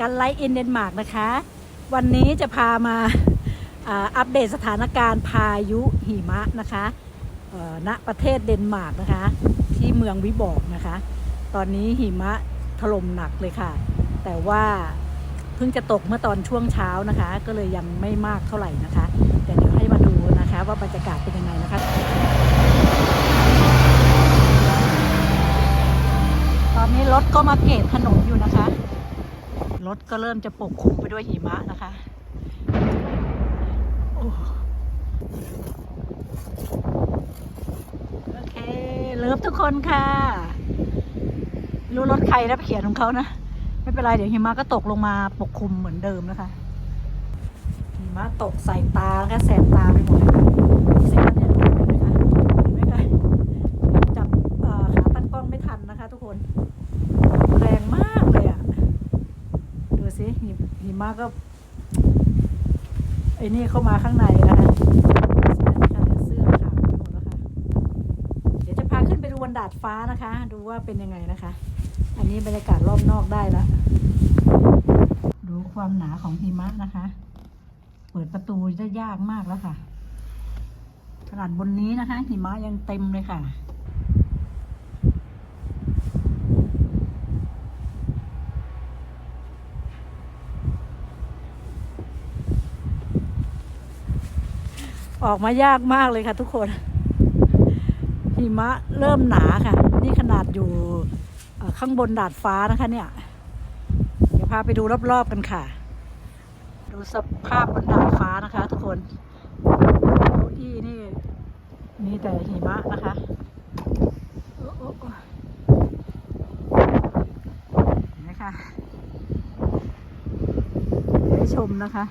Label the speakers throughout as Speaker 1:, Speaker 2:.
Speaker 1: กันไลท์อินเดนมาร์กนะคะ วันนี้จะพามาอัปเดตสถานการณ์พายุหิมะนะคะณประเทศเดนมาร์กนะคะ ที่เมืองวิบอกนะคะ ตอนนี้หิมะถล่มหนักเลยค่ะ แต่ว่าเพิ่งจะตกเมื่อตอนช่วงเช้านะคะ ก็เลยยังไม่มากเท่าไหร่นะคะแต่เดี๋ยวให้มาดูนะคะว่าบรรยากาศเป็นยังไงนะคะ ตอนนี้รถก็มาเกตถนนอยู่ รถก็เริ่มจะปกคลุมไปด้วยหิมะนะคะโอเค เลิฟทุกคนค่ะ รู้รถใครนะเขียนของเขานะ ไม่เป็นไร เดี๋ยวหิมะก็ตกลงมาปกคลุมเหมือนเดิมนะคะ หิมะตกใส่ตาแล้วก็แสบตาไปหมดเลยเสียเนี่ยเห็นไหมคะเห็นไหมคะจับเอ่อขาตั้งกล้องไม่ทันนะคะ ทุกคน แรงมากเลยอะ ดูสิหิหิมะ ก็ไอ้นี่เข้ามาข้างในนะคะเสื้อขาหมดแล้วค่ะ เดี๋ยวจะพาขึ้นไปดูบนดาดฟ้านะคะ ดูว่าเป็นยังไงนะคะ อันนี้บรรยากาศรอบนอกได้แล้วดูความหนาของหิมะนะคะ เปิดประตูได้ยากมากแล้วค่ะขนาดบนนี้นะคะ หิมะยังเต็มเลยค่ะ ออกมายากมากเลยค่ะทุกคนหิมะเริ่มหนาค่ะ นี่ขนาดอยู่ข้างบนดาดฟ้านะคะเนี่ย เดี๋ยวพาไปดูรอบๆกันค่ะ ดูสภาพบนดาดฟ้านะคะ ทุกคนเก้าอี้นี่ มีแต่หิมะนะคะเห็นไหมคะเดี๋ยวให้ชมนะคะ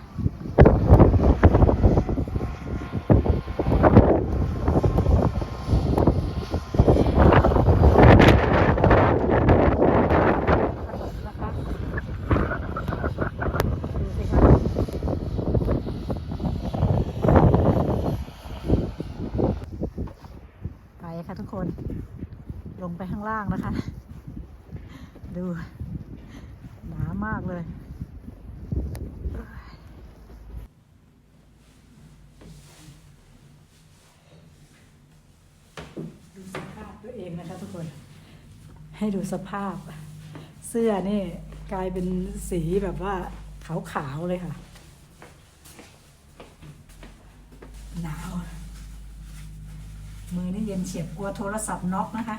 Speaker 1: ดูสิคะไปค่ะทุกคน ลงไปข้างล่างนะคะ ดู หนามากเลย ดูสภาพตัวเองนะคะทุกคน ให้ดูสภาพ เสื้อนี่กลายเป็นสีแบบว่าขาวๆเลยค่ะ หนาว มือนี่เย็นเฉียบกลัวโทรศัพท์น็อกนะคะ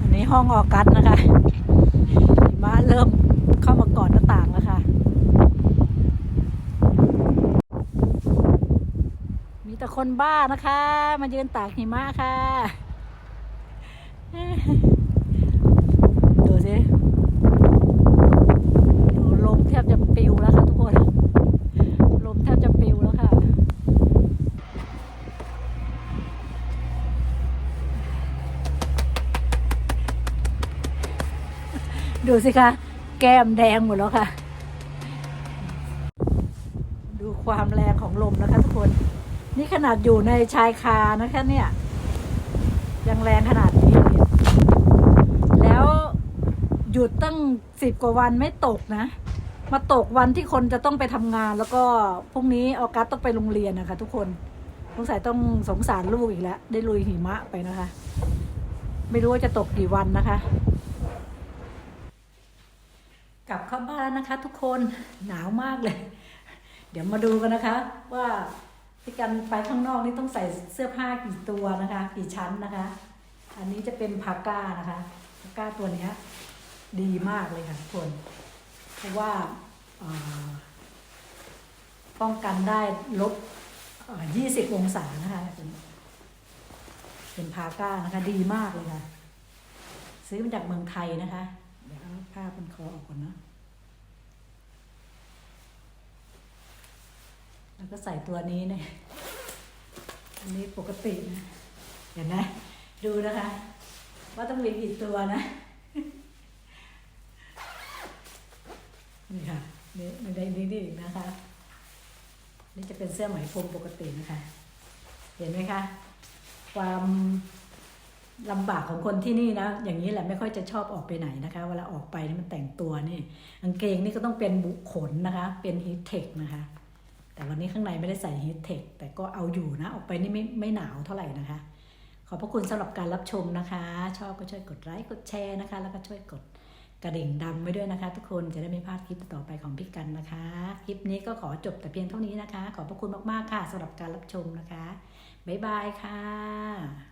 Speaker 1: อันนี้ห้องออกัสนะคะหิมะเริ่มเข้ามากอดหน้าต่างแล้วค่ะ มีแต่คนบ้านะคะ มายืนตากหิมะค่ะ ดูสิดูลมแทบจะ ปิวแล้วค่ะทุกคนลมแทบจะปิวแล้วค่ะ ดูสิคะแก้มแดงหมดแล้วค่ะ ดูความแรงของลมนะคะทุกคน นี่ขนาดอยู่ในชายคานะคะ เนี่ยยังแรงขนาดนี้แล้วหยุดตั้งสิบกว่าวันไม่ตกนะ มาตกวันที่คนจะต้องไปทำงาน แล้วก็พรุ่งนี้ออกัสต้องไปโรงเรียนนะคะ ทุกคนสงสัยต้องสงสารลูกอีกแล้ว ได้ลุยหิมะไปนะคะ ไม่รู้ว่าจะตกกี่วันนะคะ กลับเข้าบ้านนะคะ ทุกคนหนาวมากเลย เดี๋ยวมาดูกันนะคะ ว่าที่กันไปข้างนอกนี่ต้องใส่เสื้อผ้ากี่ตัวนะคะ กี่ชั้นนะคะ อันนี้จะเป็นพาก้านะคะพาก้าตัวเนี้ย ดีมากเลยค่ะทุกคน เพราะว่าป้องกันได้ลบยี่สิบองศานะคะ เป็นพาก้านะคะ ดีมากเลยค่ะ ซื้อมาจากเมืองไทยนะคะ เดี๋ยวเอาผ้าพันคอออกก่อนนะแล้วก็ใส่ตัวนี้เนี่ยอันนี้ปกตินะ เห็นไหมดูนะคะ ว่าต้องมีกี่ตัวนะ นี่ค่ะนี่ในนนี้นี่อีกนะคะ นี่จะเป็นเสื้อไหมพรมปกตินะคะ เห็นไหมคะ ความลำบากของคนที่นี่นะ อย่างนี้แหละไม่ค่อยจะชอบออกไปไหนนะคะ เวลาออกไปนี่มันแต่งตัวนี่กางเกงนี่ก็ต้องเป็นบุขนนะคะ เป็นฮีทเทคนะคะ แต่วันนี้ข้างในไม่ได้ใส่ฮีทเทคแต่ก็เอาอยู่นะ ออกไปนี่ไม่ไม่หนาวเท่าไหร่นะคะ ขอบพระคุณสำหรับการรับชมนะคะ ชอบก็ช่วยกดไลค์กดแชร์นะคะ แล้วก็ช่วยกด กระดิ่งดำไว้ด้วยนะคะ ทุกคนจะได้ไม่พลาดคลิปต่อไปของพี่กันนะคะ คลิปนี้ก็ขอจบแต่เพียงเท่านี้นะคะ ขอบพระคุณมากๆค่ะสำหรับการรับชมนะคะ บ๊ายบายค่ะ